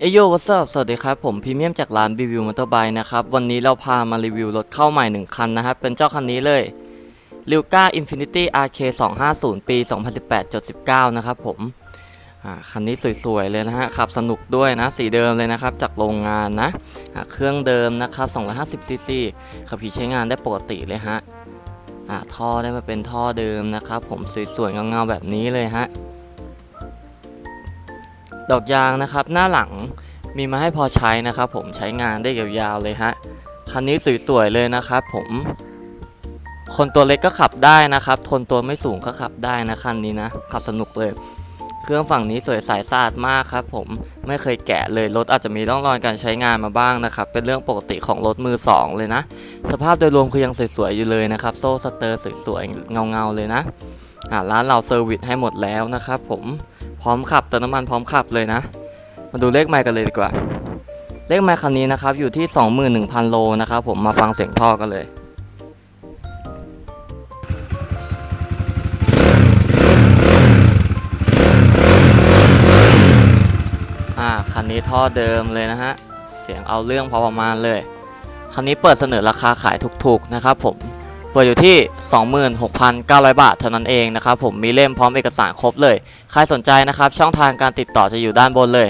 เอโยวัสดุสวัสดีครับ ผมพรีเมียมจากร้านรีวิวมอเตอร์ไบค์นะครับ วันนี้เราพามารีวิวรถเข้าใหม่ 1 คันนะครับ เป็นเจ้าคันนี้เลย l i ก้า Infinity RK 250ปี2018.19นะครับผมคันนี้สวยๆเลยนะฮะขับสนุกด้วยนะ สีเดิมเลยนะครับ จากโรงงานนะเครื่องเดิมนะครับ250 cc ขับขี่ใช้งานได้ปกติเลยฮะท่อได้มาเป็นท่อเดิมนะครับ ผมสวยๆเงาๆแบบนี้เลยฮะ ดอกยางนะครับหน้าหลังมีมาให้พอใช้นะครับ ผมใช้งานได้ยาวๆเลยฮะคันนี้สวยๆเลยนะครับ ผมคนตัวเล็กก็ขับได้นะครับคนตัวไม่สูงก็ขับได้นะคันนี้นะ ขับสนุกเลย เครื่องฝั่งนี้สวยใสสะอาดมากครับ ผมไม่เคยแกะเลยรถอาจจะมีร่องรอยการใช้งานมาบ้างนะครับ เป็นเรื่องปกติของรถมือสองเลยนะ สภาพโดยรวมคือยังสวยๆอยู่เลยนะครับ โซ่สเตอร์สวยๆเงาๆเลยนะร้านเราเซอร์วิสให้หมดแล้วนะครับ ผม พร้อมขับเติมน้ำมันพร้อมขับเลยนะ มาดูเลขไมค์กันเลยดีกว่า เลขไมค์คันนี้นะครับอยู่ที่ 21,000 โลนะครับผมมาฟังเสียงท่อกันเลยอ่าคันนี้ท่อเดิมเลยนะฮะ เสียงเอาเรื่องพอประมาณเลย คันนี้เปิดเสนอราคาขายถูกๆนะครับผม เปิดอยู่ที่ 26,900 บาทเท่านั้นเองนะครับผมมีเล่มพร้อมเอกสารครบเลย ใครสนใจนะครับช่องทางการติดต่อจะอยู่ด้านบนเลย